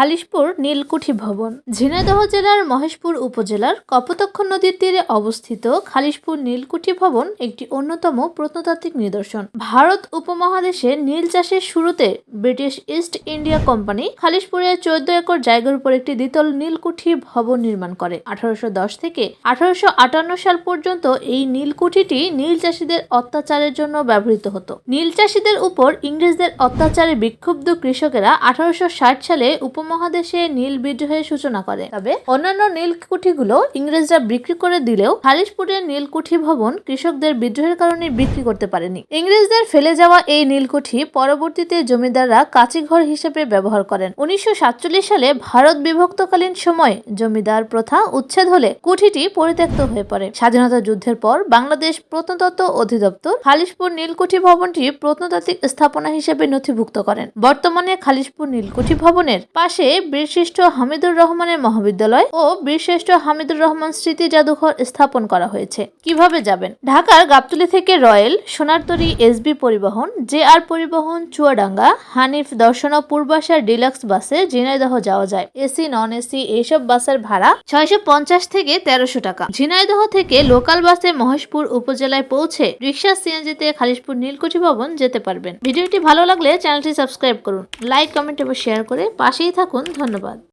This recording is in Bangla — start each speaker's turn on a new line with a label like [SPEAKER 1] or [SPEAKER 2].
[SPEAKER 1] খালিশপুর নীলকুঠি ভবন। ঝিনাইদহ জেলার মহেশপুর উপজেলার কপোতাক্ষ নদীর তীরে অবস্থিত খালিশপুর নীলকুঠি ভবন একটি অন্যতম প্রত্নতাত্ত্বিক নিদর্শন। ভারত উপমহাদেশে নীল চাষের শুরুতে ব্রিটিশ ইস্ট ইন্ডিয়া কোম্পানি খালিশপুরে চোদ্দ একর জায়গার উপর একটি দ্বিতল নীলকুঠি ভবন নির্মাণ করে। আঠারোশো দশ থেকে আঠারোশো আটান্ন সাল পর্যন্ত এই নীলকুঠিটি নীল চাষীদের অত্যাচারের জন্য ব্যবহৃত হতো। নীল চাষীদের উপর ইংরেজদের অত্যাচারে বিক্ষুব্ধ কৃষকেরা আঠারোশো ষাট সালে উপমহাদেশে নীল বিদ্রোহের সূচনা করে। তবে অন্যান্য নীলকুঠিগুলো ইংরেজরা বিক্রি করে দিলেও খালিশপুরের নীলকুঠি ভবন কৃষকদের বিদ্রোহের কারণে বিক্রি করতে পারেনি। ইংরেজদের ফেলে যাওয়া এই নীলকুঠি পরবর্তীতে জমিদাররা কাচিঘর হিসেবে ব্যবহার করেন। উনিশশো সাতচল্লিশ সালে ভারত বিভক্তকালীন সময় জমিদার প্রথা উচ্ছেদ হলে কুঠিটি পরিত্যক্ত হয়ে পড়ে। স্বাধীনতা যুদ্ধের পর বাংলাদেশ প্রত্নতত্ত্ব অধিদপ্তর খালিশপুর নীলকুঠি ভবনটি প্রত্নতাত্ত্বিক স্থাপনা হিসেবে নথিভুক্ত করেন। বর্তমানে খালিশপুর নীলকুঠি ভবনের পাশে বীরশ্রেষ্ঠ হামিদুর রহমানের মহাবিদ্যালয় ও বীরশ্রেষ্ঠ হামিদুর রহমান স্মৃতি জাদুঘর স্থাপন করা হয়েছে। কীভাবে যাবেন? ঢাকার গাবতলী থেকে রয়েল সোনারতরী এসবি পরিবহন, জে আর পরিবহন, চুয়াডাঙ্গা, হানিফ দর্শন ও পূর্বাশার ডিলাক্স বাসে ঝিনাইদহ যাওয়া যায়। এসি, নন এসি এইসব বাসের ভাড়া ছয়শো পঞ্চাশ থেকে তেরোশো টাকা। ঝিনাইদহ থেকে লোকাল বাসে মহেশপুর উপজেলায় পৌঁছে রিক্সা সিএনজিতে খালিশপুর নীলকুঠি ভবন যেতে পারবেন। ভিডিওটি ভালো লাগলে চ্যানেলটি সাবস্ক্রাইব করুন। লাইক, কমেন্ট এবং শেয়ার করে পাশেই থাকুন ধন্যবাদ।